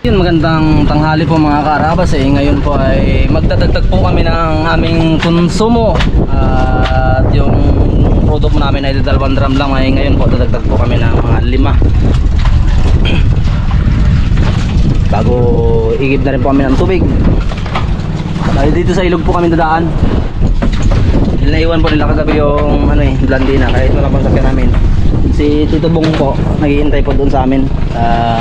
Yun, magandang tanghali po mga karabas eh. Ngayon po ay magdadagdag po kami ng aming konsumo. at yung product namin ay dalawang drum lang ay ngayon po dadagdag po kami ng mga lima. Bago igib na rin po kami ng tubig. Dahil dito sa ilog po kami dadaan. Naiwan po nila kagabi yung ano eh, blandina kahit wala pang sakyan namin. Si Tito Bong po, naghihintay po doon sa amin sa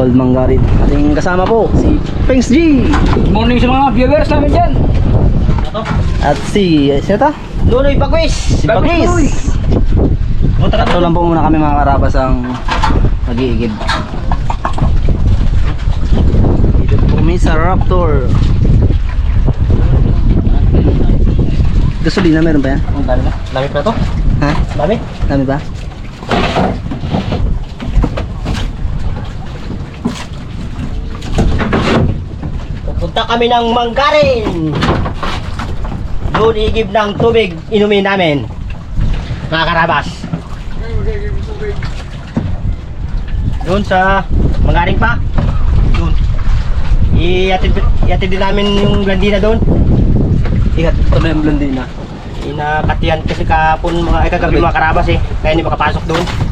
Old Manggarin. Ating kasama po, si Pengs G. Good morning sa mga viewers namin dyan. At si, sino ta? Nunoy Bagwis. Si Bagis. Tatlo lang po muna kami mga karabas ang nag-iigib. Dito po kami sa Raptor. Gasolina meron ba yan? Ang dami na. Dami pa to. Ha? Dami. Dami ba? Pupunta kami ng Manggarin. Doon igib ng tubig inumin namin. Mga karabas. Doon sa Manggarin pa. Doon. Iatid, iatid din namin yung blandina doon. Ikat ito na yung blondina. Inakatiyan kasi kapon mga ay kagabi mga karabas eh. Kaya hindi makapasok doon.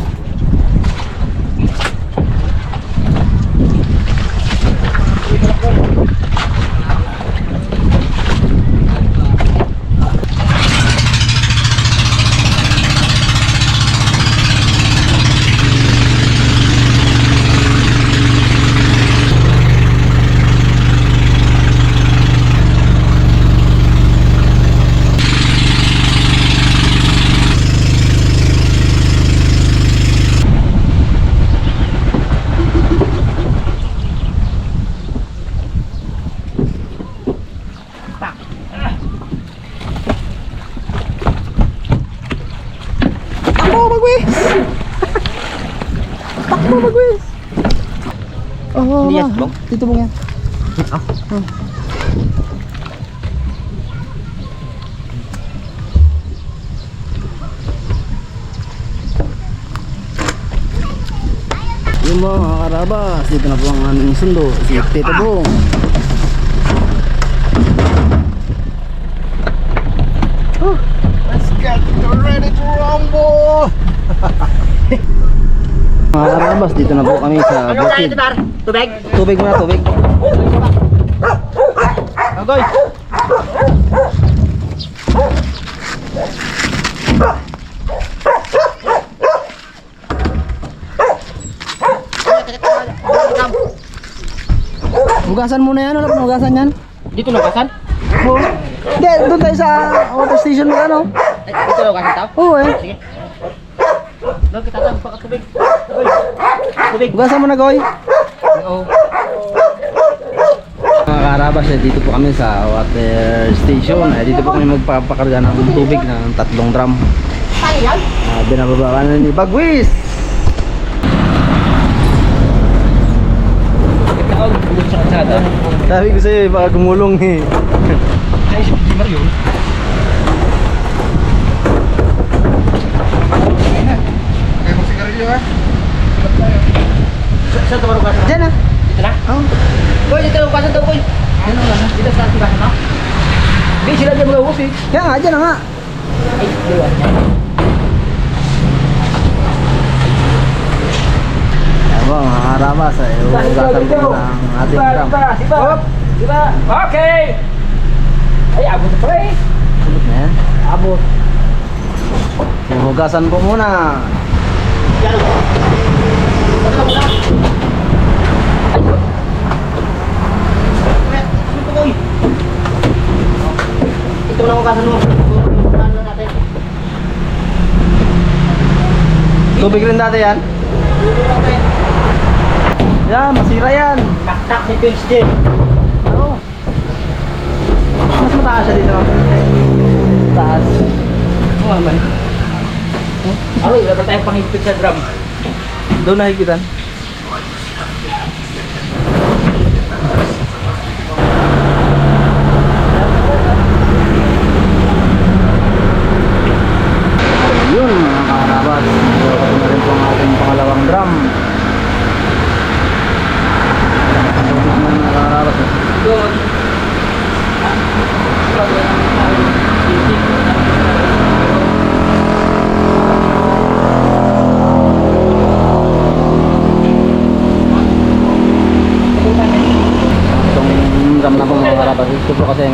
Dito mo yan. Ah. Yung mga karabas, dito na po ang aming sundo, si Tito Bong. Let's get ready to rumble! Mga karabas, dito na po kami sa Ano tayo, bukid. Tubig? Tubig muna, tubig. Agoy! Hugasan muna yan, wala pang hugasan yan. Dito na kasan? Oo. Hindi, doon tayo sa water station mo ano. Dito na kasan tao? Oo eh. Sige. Kita tayo pa tubig. Tubig! Hugasan mo na, Goy. Oo. Mga karabas, eh, dito po kami sa water station. Eh, dito po kami magpapakarga ng tubig ng tatlong drum. Uh, binababa na ni Bagwis. Sabi ko sa'yo, eh, baka gumulong eh. Ay, si Jimar yun. Saan tumaro kasan? Diyan ah. Dito na? Boy, dito lang kasan daw, boy. Diyan. Dito sa kasan na? Hindi sila dyan mga usi. Kaya nga, diyan na nga. Ay, diwan niya. Ayan po, mga karabas, eh, hugasan po ng ating drum. Diba? Diba? Okay! Ay, abot na pala eh. Sulot na yan. Abot. Hugasan po muna. Yan. Saan lang Boy. Ito lang ang kasan mo. Ano natin? Tubig rin dati yan. Yan, masira yan. Taktak ni Pins din. Oo. Mas mataas siya dito. Taas. Oo naman. Ano, wala tayong panghigpit sa drum? Doon nakikitan. Yun mga karabas. Ito na rin po ang ating pangalawang drum.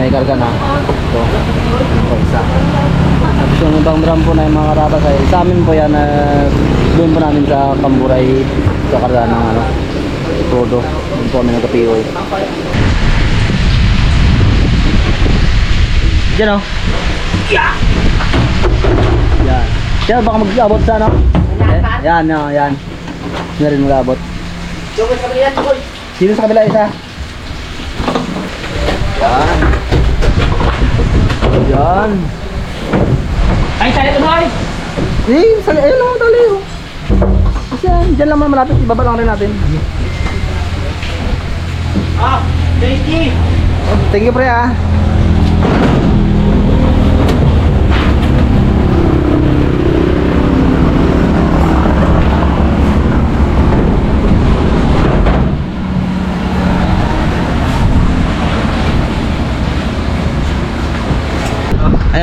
may karga na. Ito. Ito isa. Tapos yung ibang drum po na yung mga karabas ay sa amin po yan na doon po namin sa Pamburay sa karga ng ano, todo. Doon po kami nagka-POI. Diyan o. Yan. Yan, baka mag-abot sa ano? Eh, yan, yan, yan. Hindi rin mag-abot. Sino sa kabila isa? Yan. Yan. Ay, tayo ito, boy! Eh, sali, ayun lang, tali. oh. Kasi yan, dyan lang malapit, ibaba lang rin natin. Ah, JT! Oh, thank you pre ah.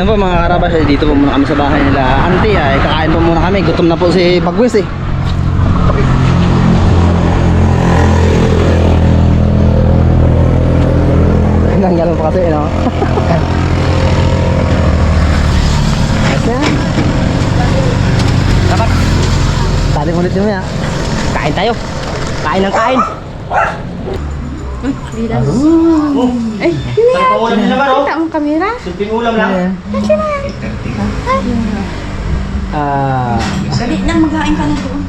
Ayan po mga karabas, eh, dito po muna kami sa bahay nila auntie ay kakain po muna kami, gutom na po si Bagwis eh. Nanggalan pa kasi, no? Dapat, Tali ulit yun ya. kain tayo. Kain ng kain. Ay, Ang ulam nila ba, no? kita ang kamera. Simpleng ulam lang. Ah, Dali na, maghain ka na doon.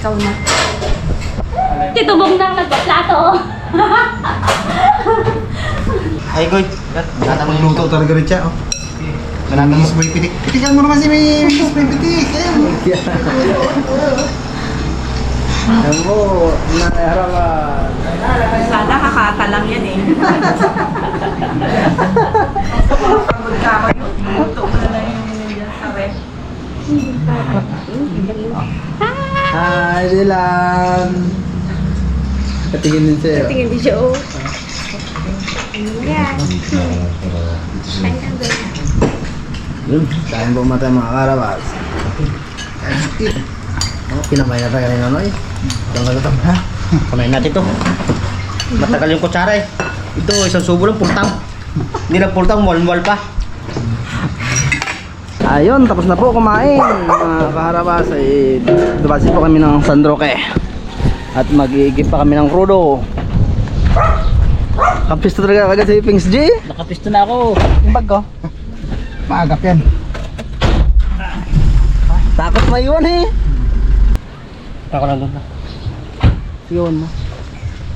Ikaw na. Titubog na nagplato. Ay, Goy. Natamang Luto talaga rin siya, oh. Miss Boy Pitik. Pitikan mo naman si May Pitik. Ayan. alam mo, naharapan. Sana kakata lang yan eh. Pagod ka ako yun. Luto mo na lang yung sa ref. Hi, Dylan. Katingin din sa'yo. Tingin di siya oh. Yan. Doon. Yun, kain po mata mga karabas. Oh, kinamay na tayo kanina, Noy. Ang kagatang ha? Kumain natin to. Matagal yung kutsara eh. Ito, isang subo lang, pultang. Hindi na pultang, mual-mual pa. Ayun, tapos na po kumain. Mga kaharabas, ay dumasi po kami ng San Roque. At mag-iigip pa kami ng crudo. Kapisto talaga agad si Pings G. Nakapisto na ako. Yung bag ko. Maagap yan. Takot maiwan eh. Ako lang doon. Sigawan mo.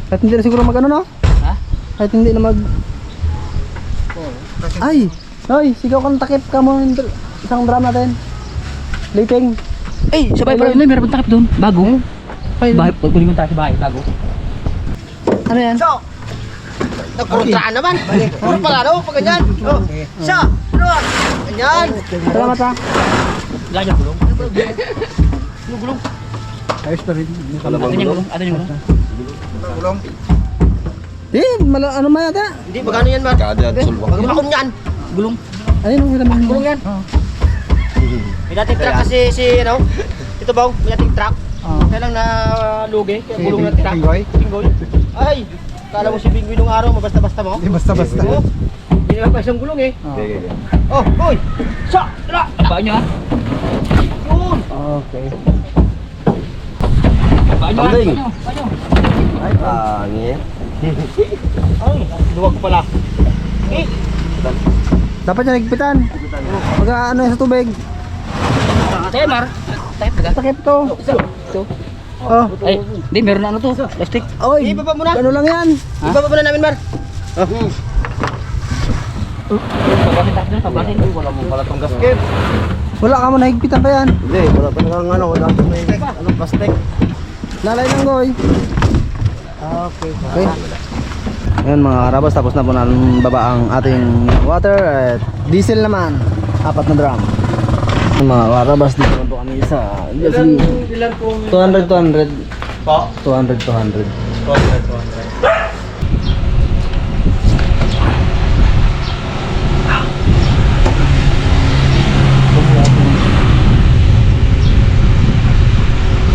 Kahit hindi na siguro mag ano no? Ha? Kahit hindi na mag... Ay! Ay! Sigaw kang takip ka mo yung isang drum natin. Liping. Eh, sabay pa rin, meron takip doon. Bago. Ay, Bahay, kunin mo tayo sa bahay, bago. Ano yan? So, nagkuruntraan naman. Puro pala, no? Pag ganyan. Oh. So, ano? Ganyan. Salamat ha. Ganyan gulong. Yung gulong. Ayos pa rin. Ano yung gulong? Ano yung gulong? Ulong. Eh, mala, ano man yata? Hindi, magkano yan, Mar? Kada at. Magkano yan? Gulong. Ayun, ang ganda mo. Gulong yan. May dating truck kasi si, ano? Ito ba? May dating truck. Oh. Kaya lang na lugi. Kaya gulong ng truck. Pinggoy? Pinggoy. Ay! Kala mo si Binggoy nung araw, mabasta-basta mo? Hindi basta-basta. Oo. Hindi naman pa isang gulong eh. Oh. Boy! Sa! Tara! Abaan nyo ha? Yun! Okay. Ha? Nyo? Ay, pangit. Ay, luwag pala. Eh, Dapat niya nagpitan. Pag ano sa tubig. taga. Takip to. Ito. Oh. Ay, hindi, meron na ano to. Plastic. Oy. Ibaba mo na. Ano lang yan? Ibaba mo na namin, Mar. Oh. Pabasin tayo doon, pabasin. Wala mo pala tong gasket. Wala ka mo nahigpitan pa yan. Hindi, wala pa nang ano, wala pa may ano, plastic. Lalay lang goy. Okay. Okay. Ngayon mga karabas, tapos na po natin baba ang ating water at diesel naman. Apat na drum. Mga karabas, dito na po kami sa Ilan, ilan po? 200, 200. Po? 200, 200. 200, 200.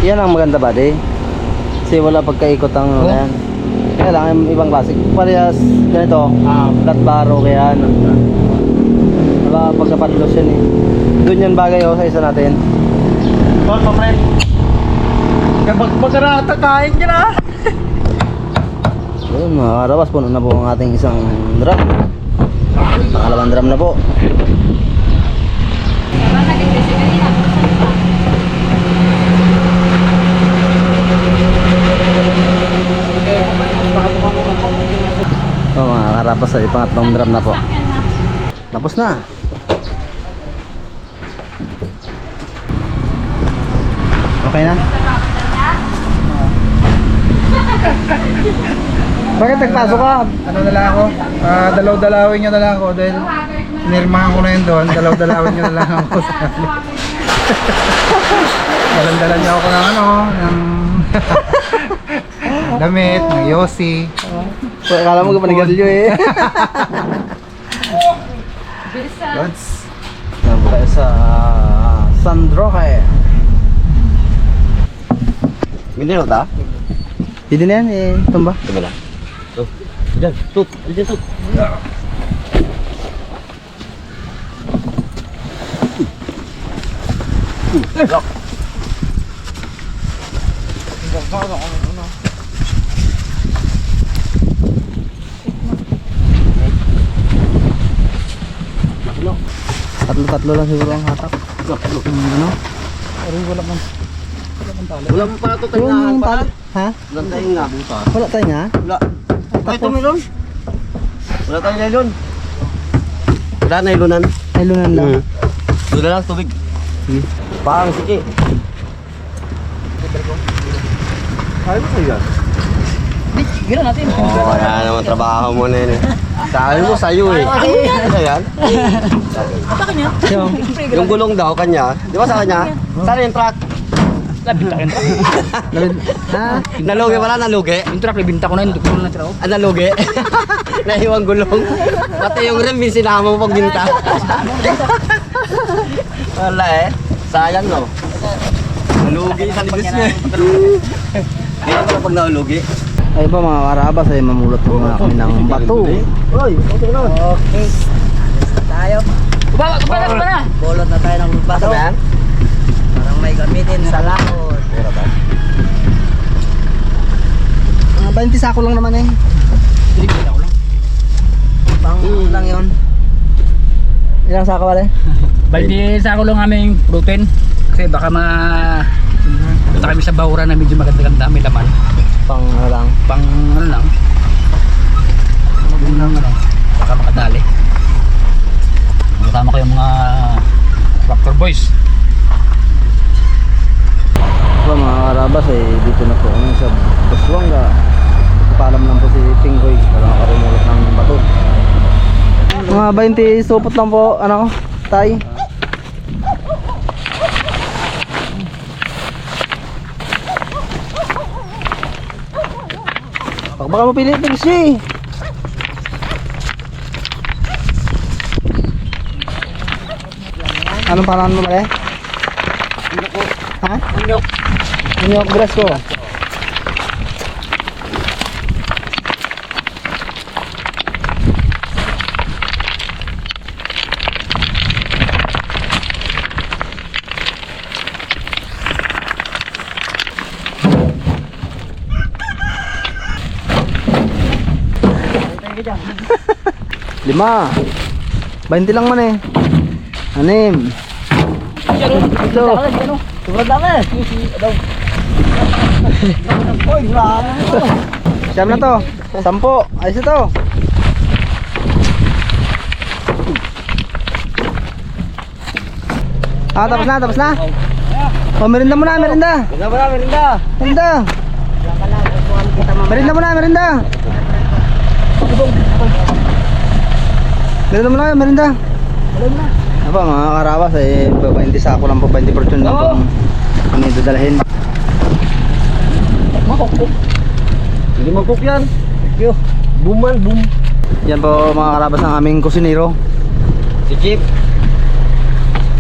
Yan ang maganda ba, de? Kasi wala pagkaikot ang ano yan. Kaya lang, yung ibang klase. Parehas ganito, Ah, flat baro kaya ano. Wala pagkapadlos yan eh. Doon yan bagay oh, sa isa natin. Tol, pa friend. Kapag magkarata, kain ka na. Yun mga karabas, puno na po ang ating isang drum. Pangalawang drum na po. So mga karabas, ay pangatlong drum na po. Tapos na. Okay na? Bakit nagpasok ka? Ano na lang ako? Ah, dalaw-dalawin nyo na lang ako dahil nirmahan ko na yun doon. Dalaw-dalawin nyo na lang ako sa Dalan-dalan niyo ako ng ano, ng damit, ng yosi. So, akala mo ka panigarilyo eh. Lods. Yan po tayo sa San Roque. Na ta? Hindi na yan eh. Tumba. Ito lang. Ito. Diyan, tut. Diyan, tut. Tatlo-tatlo lang siguro ang hatak. Yung ano? Wala mo pala ito tayo Yung na. yung tali. Ha? Wala tayong nga buta. Wala tayo nga? Wala. Ay, ito meron. Wala tayong nylon. Wala nylonan. Nailunan lang. Mm. Doon na lang tubig. Sige. Parang sige. Kaya mo sa'yo yan? Gila natin. Oo, kaya naman trabaho mo na yun eh. Sabi mo sa'yo eh. Ano yan? Yung, Yung gulong daw kanya. Di ba sa kanya? Saan yung truck? labid, ha? Nalugi wala nalugi? Yung truck, ibinta ko na yun. Dukul na tiraw. Ah, nalugi? Nahiwang gulong. Pati yung rim, sinama mo pagbinta. Wala eh. Sayang no. Nalugi sa libis niya. Pala pag nalugi. Ay ba mga karabas ay mamulot po muna kami ng bato. Oy, okay na. Okay. Tayo. Kubaba, kubaba, kubaba. Bolot na tayo ng bato. Ba? Parang may gamitin sa lakot. Pura ba? Mga 20 sako lang naman eh. Pang lang yun. Ilang sako wala? Bali sa ako lang aming protein kasi baka ma punta kami sa bahura na medyo maganda-ganda may laman Pang ano lang. pang ano lang yun lang ano baka makadali kasama ko yung mga tractor boys So mga karabas ay dito na po kami sa Buswanga. Paalam lang po si Tinggoy para makarumulot ng bato. Mga 20 supot lang po, ano, tay. Baka baka mo pili ito si. Anong pangalan mo mali? Ha? Unyok. Unyok breast ko. Lima. 20 lang man eh. Anim. Ito. Sobrang dami. Siyam na to. Sampo. Ayos ito. Ah, tapos na, tapos na. Oh, merinda muna, merinda. Wala ba na, merinda? Merinda. Merinda muna, merinda. Merinda muna, merinda. Apa mga karawas eh 20 sako lang po 20 portion lang po kami dadalhin. Hindi mag-cook yan. Yo. Boom man, boom. Yan po mga karabas ng aming kusinero. Si Chip.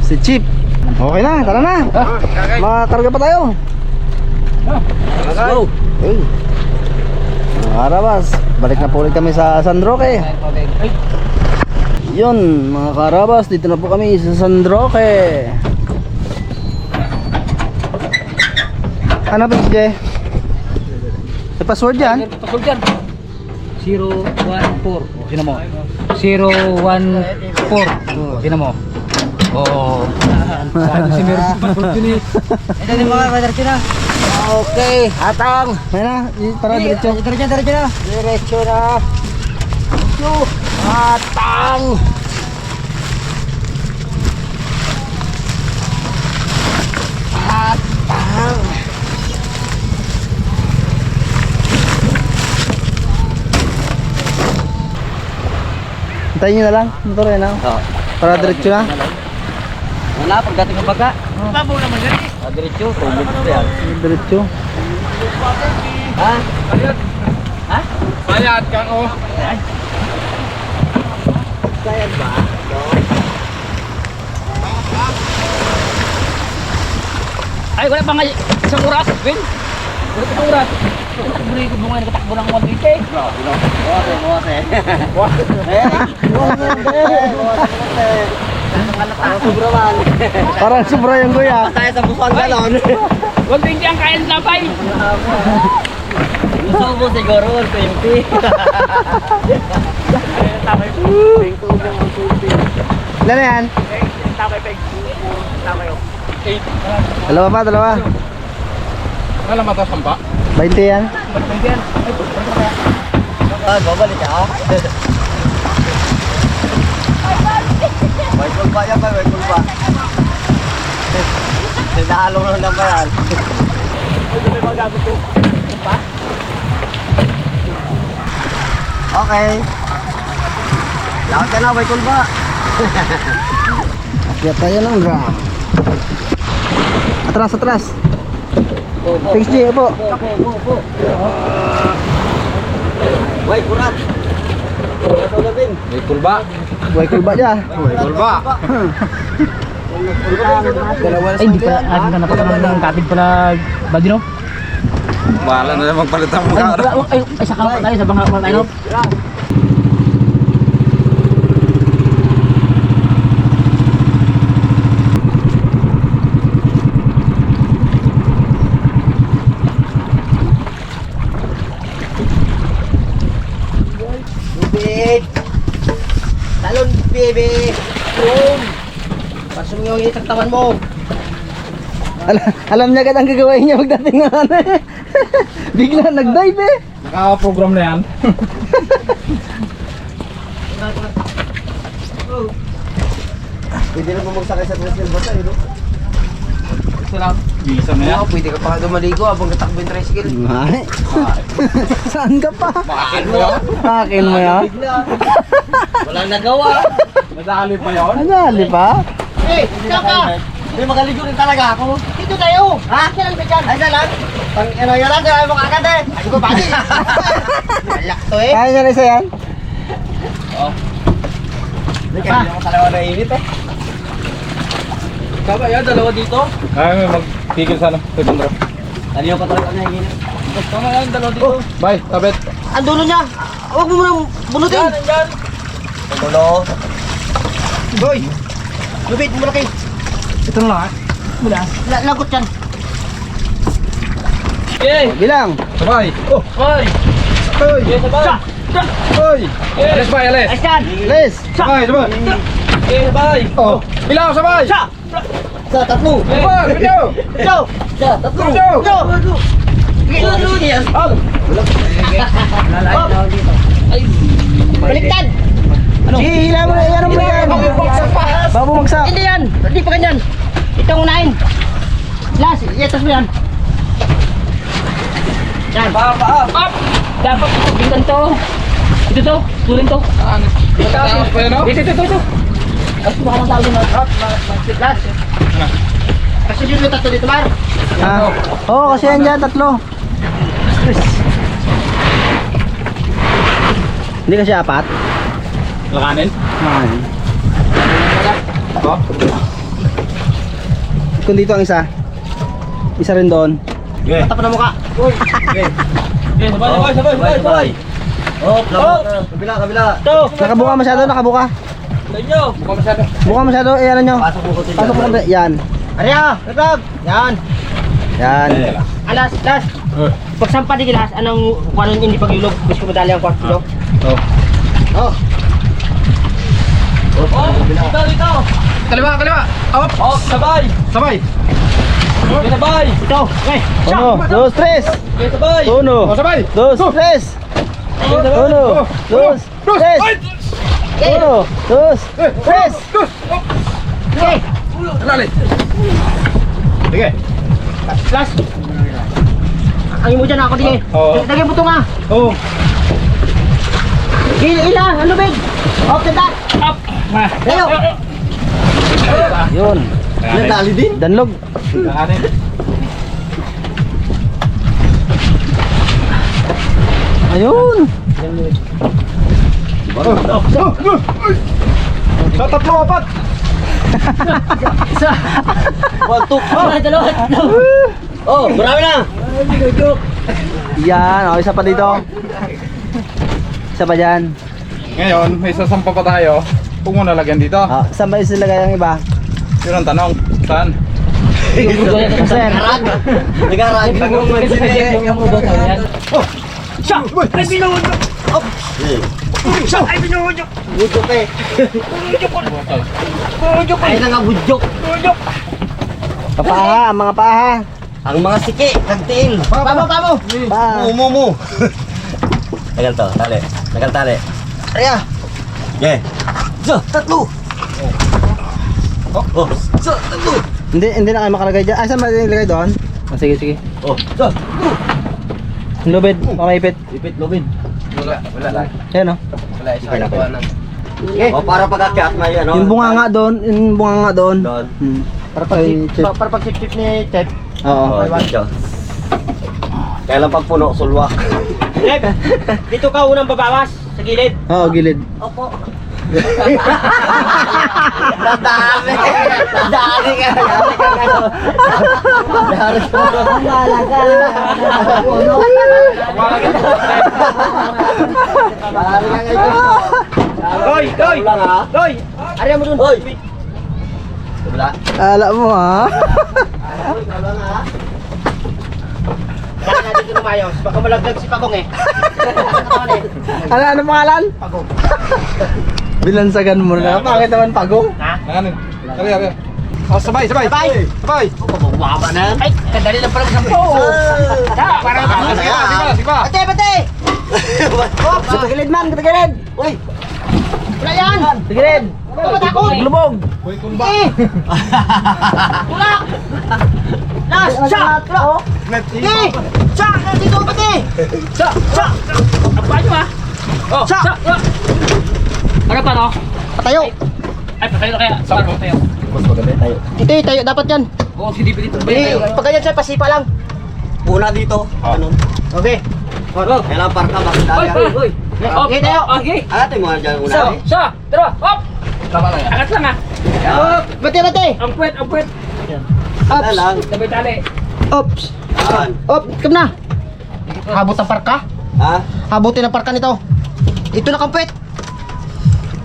Si Chip. Okay na, tara na. Makakarga pa tayo. Let's go. Ayun. Mga karabas, balik na po ulit kami sa San Roque. Yun, mga karabas, dito na po kami sa San Roque. Hanapin si Jay. May password yan. Pasok dyan. 014. O, sino mo? 014. O, sino mo? Oo. Sabi si Meron pasok yun eh. Ito din mga brother sila. Okay, atang. May na, para diretso. Diretso, diretso na. Diretso na. Diretso. Atang. Atang. Hintayin nyo na lang, motor yan ha. Oo. Para diretso na. Wala, pagdating ng baga. Babaw naman yan eh. Ah, diretso, tubig ko yan. Diretso. Ha? Ha? Bayad ka oh. Sayad ba? Ay, wala pa nga isang oras. Win. Wala pa oras. Buri ko bunga nakatakbo ng 120. Okay, bukas eh. Eh, bukas eh. Bukas eh. Parang sobrawan. Parang sobra yung kuya. Tayo sa busuan galon. 120 ang kaya ng lapay. Gusto mo siguro 120. Ilan na yan? Dalawa pa, dalawa. Alam mo ang pa? 20 yan. Ah, babalik ka. May kulba yan ba? May kulba. Sinalo lang lang ba yan? Okay. Lahat ka na, may kulba. Kaya tayo ng drum. Atras, atras. Thanks, G. Po. Way, kurat. May kulba. Buhay kulba niya. May kulba. Ay, hindi pala. Ay, hindi na napagano'n ng kapit pala. Badino? Bahala na naman palit ang Ay, wala, ay, ay, saka pa tayo sa bangka pa baby! Boom! Pasok yung itaktawan mo! Alam, alam niya agad ang gagawin niya pagdating ng ano eh. Bigla nag-dive eh. Naka-program na yan. Pwede na bumagsak sa tricycle basta, eh, no? Bisa na yan. pwede ka pa dumaligo habang katakbo yung tricycle. Ay. Saan ka pa? Bakit mo yan? Akin mo yan. Walang nagawa! Nadali pa yun? Nadali pa? Eh, saan ka? May magaligo rin talaga ako. Dito tayo! Ha? Kailan ka dyan? Ay, lang. Pang ano yan lang, kailan mo kagad eh. Ay, ko pati. Alak to eh. Kaya niya na isa yan? Kaya mo talaga na init eh. Kaba yan, dalawa dito. Ay, may magtigil sa ano. Kay Bandro. Aliyo ka talaga na init. Tama yan, dalawa dito. Bye, tabet. Ang dulo niya! Huwag mo muna bunutin! Yan, yan! Ang dulo. Boy! Lubid, malaki. Ito na lang ah. La- Lagot yan. Oh, bilang. Sabay. Oh, Hoy! hoy. Sabay! Hoy. Alis ba, alis. Ayos yan! Les! Sabay, sabay. Sabay! Oh, bilang sabay. Sa! Sa tatlo! Sabay, video. Sa! Sa tatlo! Go! Sa! Tatlo niya! Baliktad! Ano? Mo na yan mo yan! Bago bumagsak! Hindi yan! Hindi pa ganyan! Itong unahin! Last! Iatas mo yan! Yan! Up! Dapat ito, bitan to. Ito to, tulin to. Mataas pa yun, no? Ito, ito, ito, ito. Tapos baka ng tawag mo. Last! Kasi dito tatlo dito, Mar! Ah, Oo, kasi yan dyan, tatlo. Hindi kasi apat. Lakanin. Ay. Oh. Kung dito ang isa. Isa rin doon. Okay. Tapos na mukha! sabay, sabay, sabay, sabay. Oh, kabila, kabila. Nakabuka masyado, nakabuka. Buka masyado, eh ano nyo. Pasok mo ko sila. Pasok mo konti. Yan. Arya, Ragab. Yan. Yan. Alas, las. Pag sampa di kilas, anong kung anong hindi pagyulog, gusto ko madali ang kwarto kilo. Oh. Oh. Dito, dito. Kaliwa, kaliwa. Up. Oh, sabay. Sabay. Sabay. Ito, okay. Uno, dos, tres. Sabay. Uno, Oh, sabay. dos, tres. Uno, dos, tres. Uno, dos, tres. Okay. Lali. Sige. Last. Ang imo dyan ako tingin. Oo. Lagay mo ito nga. Oh. Ila, ila, ano big? Up that. Up! Ma! Tayo. Yun. Nagdali din. Danlog. Kanin. Ayun. Sa tatlo, apat. One, two. Oh, dalawa. Oh, marami na. Yan. O, isa pa dito. Isa pa dyan. Ngayon, may sasampa pa tayo. Kung mo nalagyan dito. Ah, saan ba isilagay ang iba? Yun ang tanong. Saan? Sir. Nag-arag. Nag-arag. Budyok eh. Ay na nga budyok. Papaha, ang mga paha. Ang mga siki, kagtiil. Pamo, pamo. Pa. Mumu mo. Tagal to, tali. Tagal tali. Arya. Yeah. So, tatlo. Oh, oh. So, tatlo. Hindi, hindi na kayo makalagay dyan. Ah, saan ba ilagay doon? Ah, sige, sige. Oh, so. Lubid, pamaipit. Ipit, lubid. Yan o. Okay. Oh, para pag-akyat may ano. Yung bunga nga doon, yung bunga nga doon. Doon. Hmm. Para pag chip. Pa- Para pag-sip-sip ni Chef. Oo. Oh. Kailan pag puno, sulwak. Chef, dito ka unang babawas sa gilid. Oo, gilid. Opo. Nadali. Nadali ka. Nadali ka. Nadali ka. Nadali ka. Puno. Nadali ka ngayon. Doy, doy. Doy. Ariya mo dun. Doy. Wala. Ala mo ha. Wala nga. Baka natin ito lumayos. Baka malaglag si Pagong eh. Ano, ano pangalan? Pagong. Bilansagan mo na. Bakit naman pagong? Kanin. Ari, ari. Oh, sabay, sabay. Sabay. Sabay. Bumaba na. Ay! Kadali lang pala sa po! Ah, Para Ah, Sige sige sige pa. Pate, pate! Hop! Sa tagilid man, sa tagilid. Uy! Wala yan! Tagilid. Ba't ako? Lubog. Uy, kumba. Eh! Tulak! Last! Shot! Tulak! Eh! Shot! Nandito pate! Sa! Sa! Ang pa nyo ah! Oh! Sa! Ano pa no? Patayo! Ay, patayo na kaya. Sa patayo. Ito eh, tayo. Dapat yan. Oo, hindi pa dito Eh, tayo? pag ganyan siya, pasipa lang. Una dito. Ano? Okay. Oh! Kailangan parka bakit Hoy! Hoy! Hoy! Okay, tayo. Oh, Okay! Ate mo na dyan una. Sa! Sa! Tara! Up! Tama lang yan. Angat lang ah! Hop! Bate, bate! Ang puwet! Ang puwet! Ups! lang. Sabay tali! Ops! Op! Kam na! Habot ang parka? Ha? Habutin ang parka nito. Ito na kampet.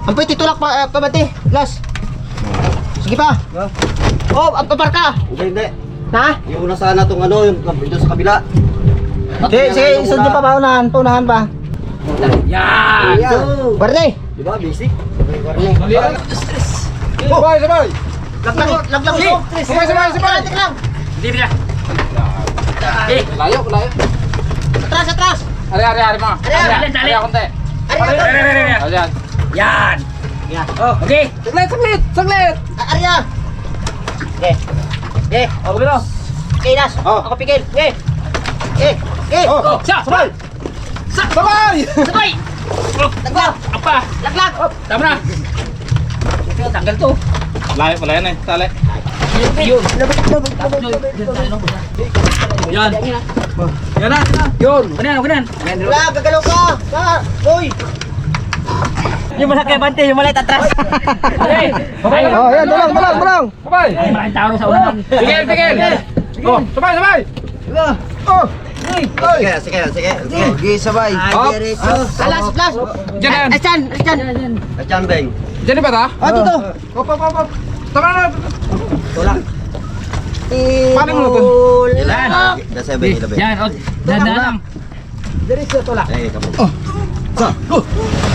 Kampet, ito lang pa, uh, pabati. Last. Sige pa. Oh, ang ang parka. Hindi, hindi. Na? Yung una sana itong ano, yung yung sa kabila. Sige, sige, isod niyo pa ba? Unahan, paunahan pa. Yan! Barte. Di ba, basic? Dali lang. Sabay, sabay. Laglag, laglag ito. Sabay, sabay, sabay. Lang. Hindi niya! Eh! Layo, layo. Atras, atras. Ari, ari, ari mga. Ari, ari, ari. Ari, konti. Ari, Ari, ari, ari, ari. Ayan. Yan! Yan. Oh, okay! Saglit, saglit, saglit. Arya. Okay. Okay. Oh, bagano! Okay, Nas. Oh. Ako pigil. Okay. Okay. Okay. Oh, Oh, siya! sabay. Sabay. Sabay! Oh, Laglag. apa? Laglag. Tama na! Tanggal to. Layo pala yan eh. Tali. Yun. Yan. Yan na. Yun. Kanan, kanan. Wala, gagalaw ka. Ka. Hoy. Yung malaki bante, yung maliit atras. Okay. Okay. Oh, yan, tulong, tulong, tulong. Sabay. Ay, maraming tao sa unahan. Tigil, tigil. Oh, sabay, sabay. Oh. Sige, sige, sige. Sige. Sige, sabay. Hop. Ah, last, last. Diyan na yan. Ay, Chan, ay, Chan. Ay, Chan, Beng. Diyan ba ta? Ah, dito. Hop, hop, hop, hop. Tama na. Paano mo na to? Ilan? Nasa 7-Eleven. Yan, o. Dandan lang. Eh, kapo.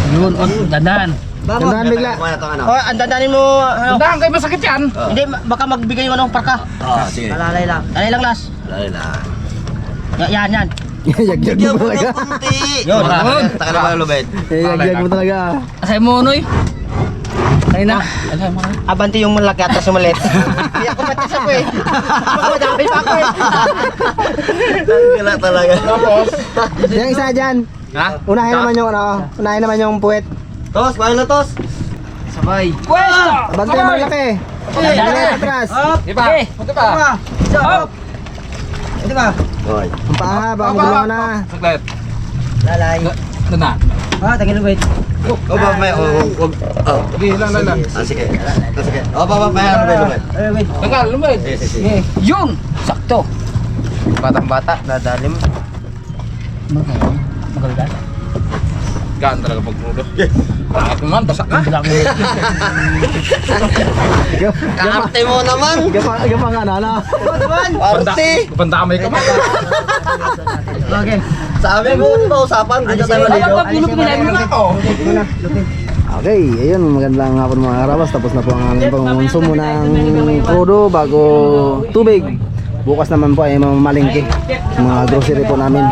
Yun, o. Dandan. Tandaan bigla. Ano? Oh, andandanin mo, ano, Dandan, kayo masakit yan. hindi, ma- baka magbigay yung anong parka. Ah, sige. Alalay lang. Alalay lang, Las. Lalo na. Y- yan, yan. Yagyag mo talaga. Yun. Yun. Taka na ba, Lubed? Yagyag mo talaga. Asay mo, Noy. Ay na. Noy. Abanti yung malaki at yung maliit. Hindi ako patis ako eh. Baka madami pa ako eh. Ang gila talaga. Yung isa dyan. Ha? Unahin naman yung ano, unahin naman yung puwet. Tos, kuha na tos. Sabay. Pwesto! Bantay mo malaki. Maliit atras. Di ba? Punta pa. Hop! Di ba? Hoy. Ang paa, baka magulungan na. Saglit. Lalay. Dandan. Ah, tagin wait. Oh, ba, may, oh, oh, oh. Sige, lang, lang, lang. Ah, sige. Ah, sige. Oh, ba, ba, may ano, Lubed, Lubed. Ay, wait. Dandan, lumid. Sige, sige. Yun! Sakto. Batang bata, dadalim. Magagal. Gaan talaga pagmudo. Yeah. Ako man, basak ka. Kaarte mo naman. Gapa, nga na, ano? Arte. Bandamay ka man. Okay. Sabi mo, di ba usapan? Hindi tayo maligo. Okay, ayun, magandang hapon mga karabas. Tapos na po ang aming pangunsumo ng crudo bago tubig. Bukas naman po ay mamamalingki. Mga grocery po namin.